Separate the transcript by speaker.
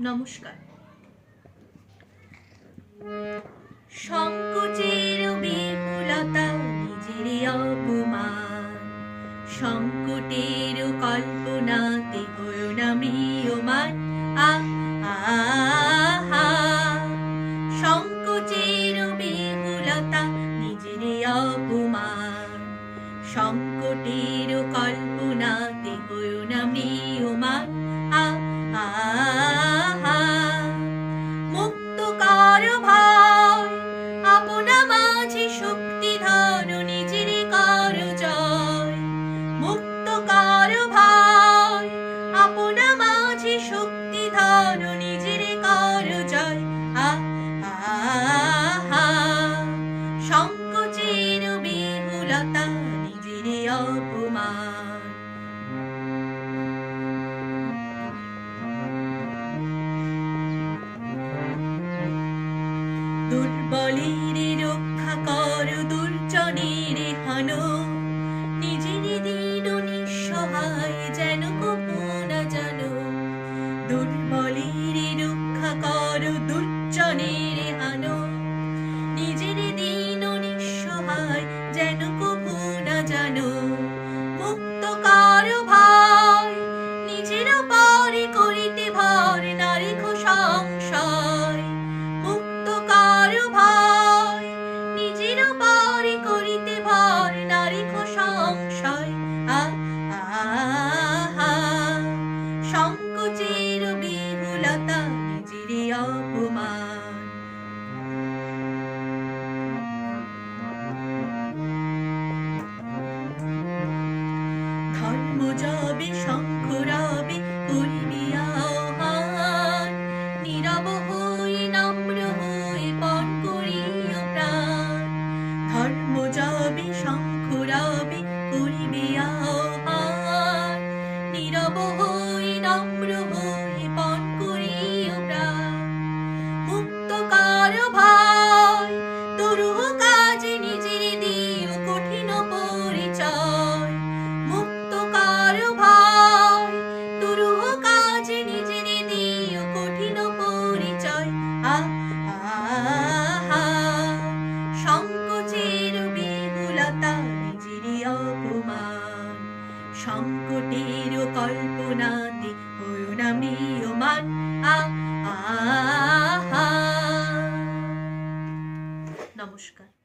Speaker 1: নমস্কার। সংকোচের বিপুলতা নিজের অপমান। সংকটের কল্পনাতে না মৃয়মান। আ আহা সংকোচের বিপুলতা নিজের সংকটের কল্পনাতে কর ভয় আপনা মাঝে শক্তি ধর, নিজের কর জয়। মুক্ত কর ভয় আপনা মাঝে শক্তি ধর, নিজের কর জয়। সংকোচের নিজের অপমান। Thank you. 没城 কল্পনাতে হয়েও না ম্রিয়মান আ আহা। নমস্কার।